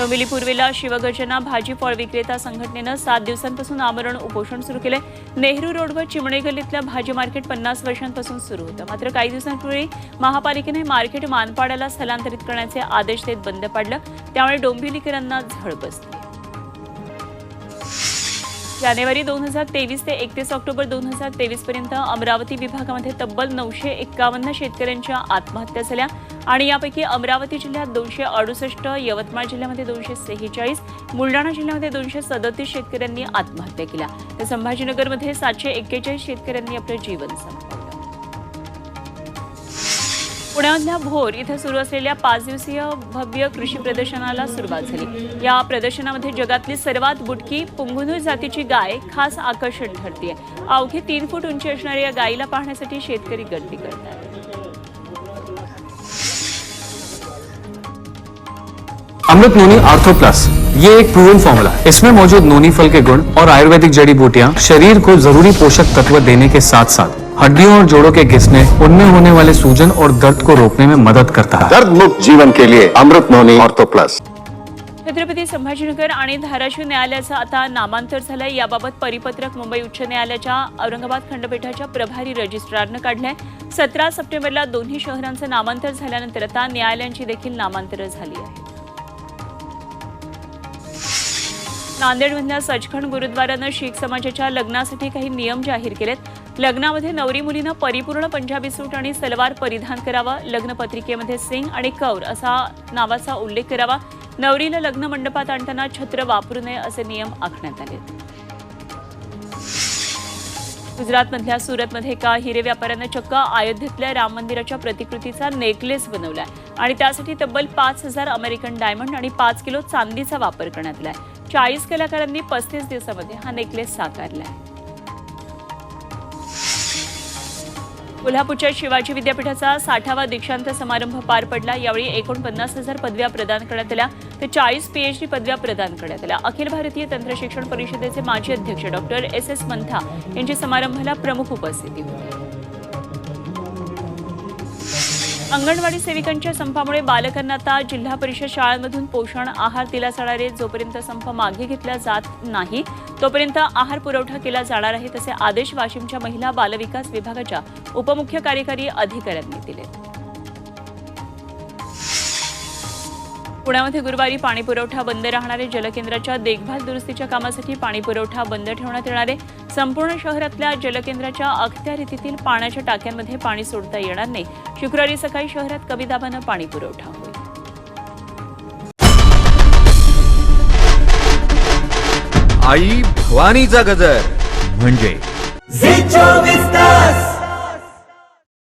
डोंबिवली पूर्वेला शिवगर्जना भाजी फळ विक्रेता संघटनेनं सात दिवसांपासून आमरण उपोषण सुरू केलंय. नेहरू रोडवर चिमणे गल्लीतलं भाजी मार्केट पन्नास वर्षांपासून सुरू होतं. मात्र काही दिवसांपूर्वी महापालिकेनं हे मार्केट मानपाड्याला स्थलांतरित करण्याचे आदेश देत बंद पाडलं. त्यामुळे डोंबिवलीकरांना झळ बसली. जानेवारी दोन हजार तेवीस ते एकतीस ऑक्टोबर दोन हजार तेवीस पर्यंत अमरावती विभागामध्ये तब्बल नऊशे एक्कावन्न शेतकऱ्यांच्या आत्महत्या झाल्या. आणि यापैकी अमरावती जिल्ह्यात दोनशे अडुसष्ट यवतमाळ जिल्ह्यामध्ये दोनशे सेहेचाळीस बुलढाणा जिल्ह्यामध्ये दोनशे सदतीस शेतकऱ्यांनी आत्महत्या केल्या. तर संभाजीनगरमध्ये सातशे एक्केचाळीस शेतकऱ्यांनी आपलं जीवन संपवलं पुण्यामधल्या भोर इथं सुरू असलेल्या पाच दिवसीय भव्य कृषी प्रदर्शनाला सुरुवात झाली. या प्रदर्शनामध्ये जगातली सर्वात बुटकी पुंगुनूर जातीची गाय खास आकर्षण ठरते अवघी तीन फूट उंची असणाऱ्या या गायीला पाहण्यासाठी शेतकरी गर्दी करतात. अमृत नोनी आर्थो प्लस ये एक प्रूवन फॉर्मूला है। इसमें मौजूद नोनी फल के गुण और आयुर्वेदिक जड़ी बूटियां शरीर को जरूरी पोषक तत्व देने के साथ साथ हड्डियों और जोड़ों के घिसने उनमें होने वाले सूजन और दर्द को रोकने में मदद करता है। दर्द मुक्त जीवन के लिए अमृत नोनी ऑर्थो प्लस। छत्रपती संभाजीनगर आणि धाराशिव न्यायालयाचं आता नामांतर झालंय. याबाबत परिपत्रक मुंबई उच्च न्यायालयाच्या औरंगाबाद खंडपीठाच्या प्रभारी रजिस्ट्रारनं काढलंय. सतरा सप्टेंबरला दोन्ही शहरांचं नामांतर झाल्यानंतर आता न्यायालयांची देखील नामांतरं झाली आहेत. नांदेडमधल्या सचखंड गुरुद्वारानं शीख समाजाच्या लग्नासाठी काही नियम जाहीर केलेत. लग्नामध्ये नवरी मुलीनं परिपूर्ण पंजाबी सूट आणि सलवार परिधान करावा लग्नपत्रिकेमध्ये सिंग आणि कौर असा नावाचा उल्लेख करावा. नवरीला लग्न मंडपात आणताना छत्र वापरू नये असे नियम आखण्यात आले गुजरातमधल्या सुरतमध्ये एका हिरे व्यापाऱ्यानं चक्क अयोध्येतल्या राम मंदिराच्या प्रतिकृतीचा नेकलेस बनवलाय. आणि त्यासाठी तब्बल पाच हजार अमेरिकन डायमंड आणि पाच किलो चांदीचा वापर करण्यात आलाय. चाळीस कलाकारांनी पस्तीस दिवसामध्ये हा नेकलेस साकारलाय कोल्हापूरच्या शिवाजी विद्यापीठाचा साठावा दीक्षांत समारंभ पार पडला. यावेळी एकोणपन्नास हजार पदव्या प्रदान करण्यात आल्या. तर चाळीस पीएचडी पदव्या प्रदान करण्यात आल्या. अखिल भारतीय तंत्रशिक्षण परिषदेचे माजी अध्यक्ष डॉक्टर एस एस मंथा यांची समारंभाला प्रमुख उपस्थिती होती. अंगणवाडी सेविकांच्या संपामुळे बालकांना आता जिल्हा परिषद शाळांमधून पोषण आहार दिला जाणार आहे. जोपर्यंत संप मागे घेतला जात नाही तोपर्यंत आहार पुरवठा केला जाणार आहे तसे आदेश वाशिमच्या महिला बालविकास विभागाच्या उपमुख्य कार्यकारी अधिकाऱ्यांनी दिले. पुण्यामध्ये गुरुवारी पाणी पुरवठा बंद राहणारे जलकेंद्राच्या देखभाल दुरुस्तीच्या कामासाठी पाणी पुरवठा बंद ठेवण्यात येणार आहे. संपूर्ण शहरातल्या जलकेंद्राच्या अखत्यारीतील पाण्याच्या टाक्यांमध्ये पाणी सोडता येणार नाही. शुक्रवारी सकाळी शहरात कमी दाबानं पाणी पुरवठा होईल. आई भवानीचा गजर. म्हणजे?